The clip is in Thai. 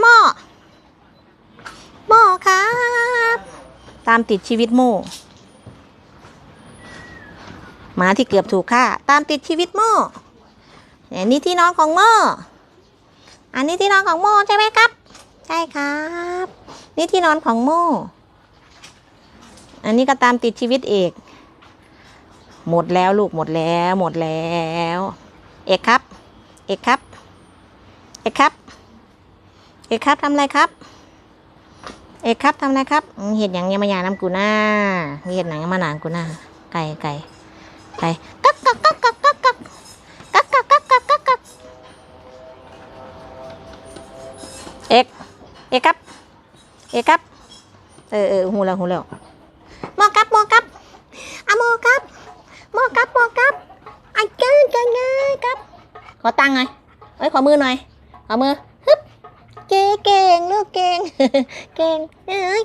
โม่โม่ครับ ตามติดชีวิตโม่หมาที่เกือบถูกฆ่า ตามติดชีวิตโม่อันนี้ที่นอนของโม่อันนี้ที่นอนของโม่ใช่ไหมครับ ใช่ครับ นี่ที่นอนของโม่อันนี้ก็ตามติดชีวิตเอกหมดแล้วลูกหมดแล้วหมดแล้ว เอกครับ เอกครับ เอกครับทำอะไรครับ เอกครับทำอะไรครับ เห็ดหยังยังมาหยาน้ำกูหน้าเห็ดหนังยังมาหนางกูหน้าไก่ไก่ไก่กักกักกักกักกักกักกักกักกักกักกักกักเอกเอกครับ เอกครับ เออเออหูแล้วหูแล้วมอครับมอครับอะมอครับมอครับมอครับไอ้เกินเกินเลยครับ ขอตังค์หน่อยเอ้ยขอมือหน่อยขอมือ เก่งเก่งลูกเก่งเก่งเอ้ย